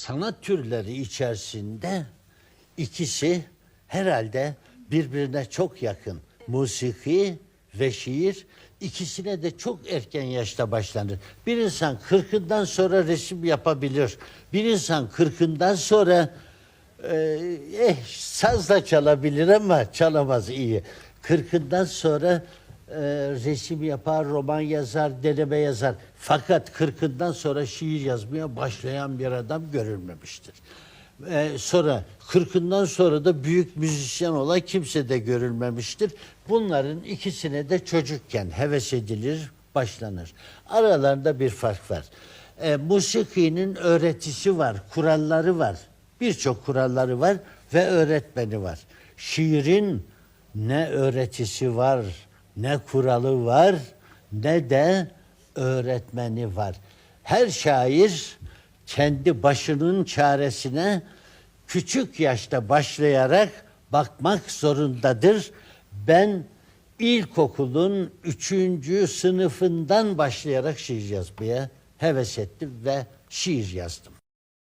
sanat türleri içerisinde ikisi herhalde birbirine çok yakın. Musiki ve şiir ikisine de çok erken yaşta başlanır. Bir insan kırkından sonra resim yapabilir. Bir insan kırkından sonra ee, eh, saz da çalabilir ama çalamaz iyi. Kırkından sonra e, resim yapar, roman yazar, deneme yazar. Fakat kırkından sonra şiir yazmaya başlayan bir adam görülmemiştir. Ee, sonra kırkından sonra da büyük müzisyen olan kimse de görülmemiştir. Bunların ikisine de çocukken heves edilir, başlanır. Aralarında bir fark var. E, musikinin öğretisi var, kuralları var. Birçok kuralları var ve öğretmeni var. Şiirin ne öğretisi var, ne kuralı var, ne de öğretmeni var. Her şair kendi başının çaresine küçük yaşta başlayarak bakmak zorundadır. Ben ilkokulun üçüncü sınıfından başlayarak şiir yazmaya heves ettim ve şiir yazdım.